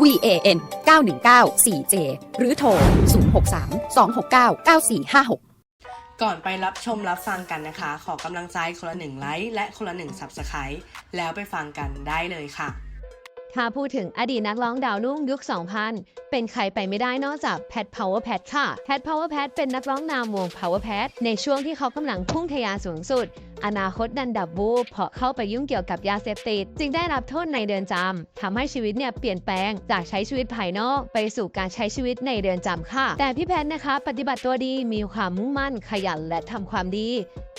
van 919 4j หรือโทร 063 269 9456ก่อนไปรับชมรับฟังกันนะคะ ขอกำลังใจคนละหนึ่งไลค์และคนละหนึ่ง Subscribe แล้วไปฟังกันได้เลยค่ะ ถ้าพูดถึงอดีตนักร้องดาวรุ่งยุค 2000 เป็นใครไปไม่ได้นอกจากแพท Power Pad ค่ะ แพท Power Pad เป็นนักร้องนำวง Power Pad ในช่วงที่เขากำลังพุ่งทะยานสูงสุด อนาคตดันดับบูบเพราะเข้าไปยุ่งเกี่ยวกับยาเสพติด จึงได้รับโทษในเดือนจำทำให้ชีวิตเนี่ยเปลี่ยนแปลงจากใช้ชีวิตภายนอก ไปสู่การใช้ชีวิตในเดือนจำค่ะ แต่พี่แพทย์นะคะ ปฏิบัติตัวดีมีความมุ่งมั่นขยันและทำความดี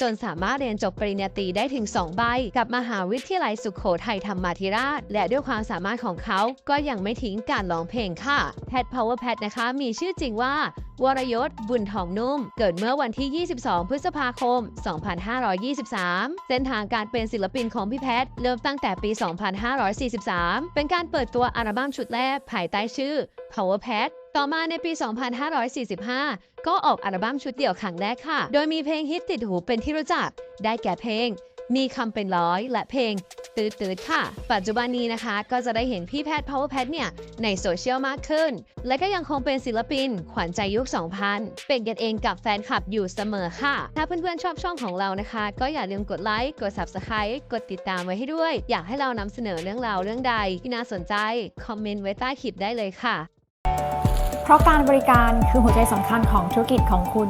จนสามารถเรียนจบปริญญาตรีได้ถึง 2 ใบ กับมหาวิทยาลัยสุขโขทัยธรรมาธิราช และด้วยความสามารถของเขาก็ยังไม่ทิ้งการร้องเพลงค่ะแพท Power Pad นะคะ มีชื่อจริงว่า วรยศ บุญทองนุ่ม เกิดเมื่อวันที่ 22 พฤษภาคม 2523 เส้นทางการเป็นศิลปินของพี่แพท เริ่มตั้งแต่ปี 2543 เป็นการเปิดตัวอัลบั้มชุดแรกภายใต้ชื่อ Power Pad ต่อมาในปี 2545 ก็ออกอัลบั้มชุดเดี่ยวครั้งแรกค่ะ โดยมีเพลงฮิตติดหูเป็นที่รู้จัก ได้แก่เพลง มีคำเป็นร้อยและเพลง ตืดตืดค่ะ ปัจจุบันนี้นะคะ ก็จะได้เห็นพี่แพทย์ Power Pad เนี่ยในโซเชียลมากขึ้น และก็ยังคงเป็นศิลปิน ขวัญใจยุค 2000 เป็นกันเองกับแฟนคลับอยู่เสมอค่ะ ถ้าเพื่อนๆชอบช่องของเรานะคะ ก็อย่าลืมกดไลค์กด Subscribe กดติดตามไว้ให้ด้วย อยากให้เรานำเสนอเรื่องราวเรื่องใดที่น่าสนใจคอมเมนต์ไว้ใต้คลิปได้เลยค่ะ เพราะการบริการคือหัวใจสำคัญของธุรกิจของคุณ